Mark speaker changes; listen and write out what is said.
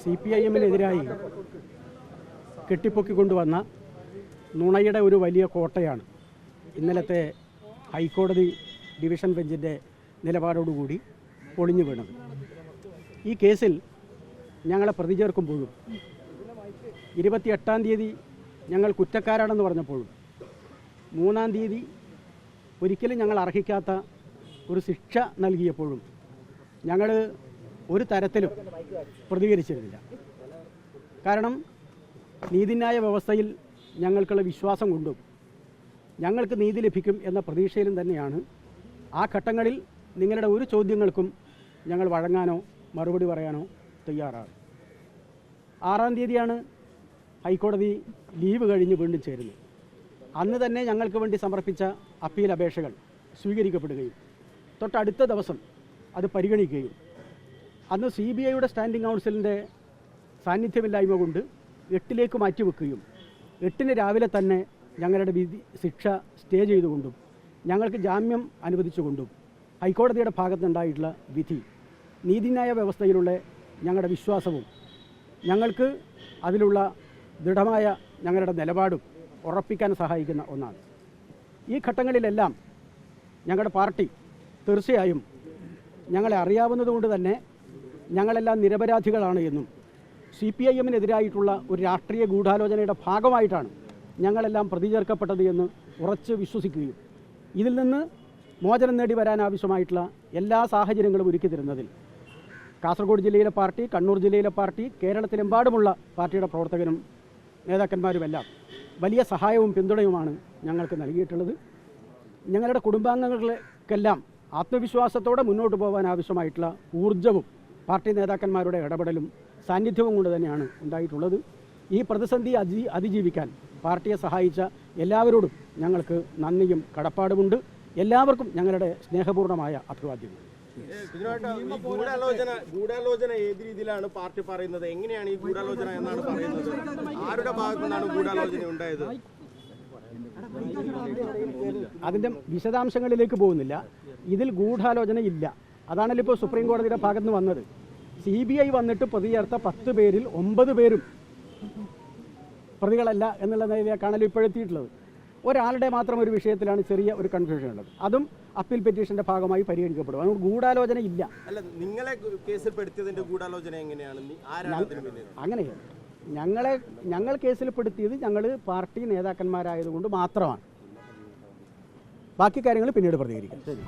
Speaker 1: C P I എമ്മിനെതിരായി കെട്ടിപ്പൊക്കിക്കൊണ്ടുവന്ന നുണയുടെ ഒരു വലിയ കോട്ടയാണ് ഇന്നലത്തെ ഹൈക്കോടതി ഡിവിഷൻ ബെഞ്ചിന്റെ നിലപാടോടുകൂടി പൊളിഞ്ഞു വീണത്. ഈ കേസിൽ ഞങ്ങളെ പ്രതി ചേർക്കുമ്പോഴും ഇരുപത്തിയെട്ടാം തീയതി ഞങ്ങൾ കുറ്റക്കാരാണെന്ന് പറഞ്ഞപ്പോഴും മൂന്നാം തീയതി ഒരിക്കലും ഞങ്ങൾ അർഹിക്കാത്ത ഒരു ശിക്ഷ നൽകിയപ്പോഴും ഞങ്ങൾ ഒരു തരത്തിലും പ്രതികരിച്ചിരുന്നില്ല. കാരണം നീതിന്യായ വ്യവസ്ഥയിൽ ഞങ്ങൾക്കുള്ള വിശ്വാസം കൊണ്ടും ഞങ്ങൾക്ക് നീതി ലഭിക്കും എന്ന പ്രതീക്ഷയിലും തന്നെയാണ് ആ ഘട്ടങ്ങളിൽ നിങ്ങളുടെ ഒരു ചോദ്യങ്ങൾക്കും ഞങ്ങൾ വഴങ്ങാനോ മറുപടി പറയാനോ തയ്യാറാണ്. ആറാം തീയതിയാണ് ഹൈക്കോടതി ലീവ് കഴിഞ്ഞ് വീണ്ടും ചേരുന്നത്. അന്ന് തന്നെ ഞങ്ങൾക്ക് വേണ്ടി സമർപ്പിച്ച അപ്പീൽ അപേക്ഷകൾ സ്വീകരിക്കപ്പെടുകയും തൊട്ടടുത്ത ദിവസം അത് പരിഗണിക്കുകയും അന്ന് സി ബി ഐയുടെ സ്റ്റാൻഡിംഗ് കൗൺസിലിന്റെ സാന്നിധ്യമില്ലായ്മ കൊണ്ട് എട്ടിലേക്ക് മാറ്റിവെക്കുകയും എട്ടിന് രാവിലെ തന്നെ ഞങ്ങളുടെ വിധി ശിക്ഷ സ്റ്റേ ചെയ്തുകൊണ്ടും ഞങ്ങൾക്ക് ജാമ്യം അനുവദിച്ചുകൊണ്ടും ഹൈക്കോടതിയുടെ ഭാഗത്തുനിന്നുണ്ടായിട്ടുള്ള വിധി നീതിന്യായ വ്യവസ്ഥയിലുള്ള ഞങ്ങളുടെ വിശ്വാസവും ഞങ്ങൾക്ക് അതിലുള്ള ദൃഢമായ ഞങ്ങളുടെ നിലപാടും ഉറപ്പിക്കാൻ സഹായിക്കുന്ന ഒന്നാണ്. ഈ ഘട്ടങ്ങളിലെല്ലാം ഞങ്ങളുടെ പാർട്ടി തീർച്ചയായും ഞങ്ങളെ അറിയാവുന്നതുകൊണ്ട് തന്നെ ഞങ്ങളെല്ലാം നിരപരാധികളാണ് എന്നും സി പി ഐ എമ്മിനെതിരായിട്ടുള്ള ഒരു രാഷ്ട്രീയ ഗൂഢാലോചനയുടെ ഭാഗമായിട്ടാണ് ഞങ്ങളെല്ലാം പ്രതി ചേർക്കപ്പെട്ടത് എന്ന് ഉറച്ച് വിശ്വസിക്കുകയും ഇതിൽ നിന്ന് മോചനം നേടി വരാനാവശ്യമായിട്ടുള്ള എല്ലാ സാഹചര്യങ്ങളും ഒരുക്കി തരുന്നതിൽ കാസർഗോഡ് ജില്ലയിലെ പാർട്ടി കണ്ണൂർ ജില്ലയിലെ പാർട്ടി കേരളത്തിലെമ്പാടുമുള്ള പാർട്ടിയുടെ പ്രവർത്തകരും നേതാക്കന്മാരുമെല്ലാം വലിയ സഹായവും പിന്തുണയുമാണ് ഞങ്ങൾക്ക് നൽകിയിട്ടുള്ളത്. ഞങ്ങളുടെ കുടുംബാംഗങ്ങൾക്കെല്ലാം ആത്മവിശ്വാസത്തോടെ മുന്നോട്ട് പോകാൻ ആവശ്യമായിട്ടുള്ള ഊർജവും പാർട്ടി നേതാക്കന്മാരുടെ ഇടപെടലും സാന്നിധ്യവും കൊണ്ട് തന്നെയാണ് ഉണ്ടായിട്ടുള്ളത്. ഈ പ്രതിസന്ധി അതി അതിജീവിക്കാൻ പാർട്ടിയെ സഹായിച്ച എല്ലാവരോടും ഞങ്ങൾക്ക് നന്ദിയും കടപ്പാടുമുണ്ട്. എല്ലാവർക്കും ഞങ്ങളുടെ സ്നേഹപൂർണമായ അഭിവാദ്യങ്ങൾ.
Speaker 2: ഗൂഢാലോചന ഗൂഢാലോചന ഏത് രീതിയിലാണ് പാർട്ടി പറയുന്നത്? എങ്ങനെയാണ് ഈ ഗൂഢാലോചന എന്നാണ് പറയുന്നത്? ആരുടെ ഭാഗത്തു നിന്നാണ് ഗൂഢാലോചന ഉണ്ടായത്?
Speaker 1: അതിന്റെ വിശദാംശങ്ങളിലേക്ക് പോകുന്നില്ല. ഇതിൽ ഗൂഢാലോചന ഇല്ല. അതാണല്ലോ ഇപ്പോൾ സുപ്രീം കോടതിയുടെ ഭാഗത്ത് നിന്ന് വന്നത്. സി ബി ഐ വന്നിട്ട് പ്രതി ചേർത്ത പത്ത് പേരിൽ ഒമ്പത് പേരും പ്രതികളല്ല എന്നുള്ള നിലയിലേക്കാണല്ലോ ഇപ്പോഴെത്തിയിട്ടുള്ളത് ഒരാളുടെ മാത്രം ഒരു വിഷയത്തിലാണ് ചെറിയ ഒരു കൺഫ്യൂഷൻ ഉള്ളത്. അതും അപ്പീൽ പെറ്റീഷന്റെ ഭാഗമായി പരിഗണിക്കപ്പെടും. അതുകൊണ്ട് ഗൂഢാലോചന ഇല്ല.
Speaker 2: അല്ല നിങ്ങളെ കേസിൽപ്പെടുത്തിയതിന്റെ ഗൂഢാലോചന എങ്ങനെയാണ്? അങ്ങനെയാണ്
Speaker 1: അങ്ങനെ ഞങ്ങളെ ഞങ്ങൾ കേസിൽപ്പെടുത്തിയത് ഞങ്ങൾ പാർട്ടി നേതാക്കന്മാരായതുകൊണ്ട് മാത്രമാണ്. ബാക്കി കാര്യങ്ങൾ പിന്നീട് പ്രതികരിക്കാം. ശരി.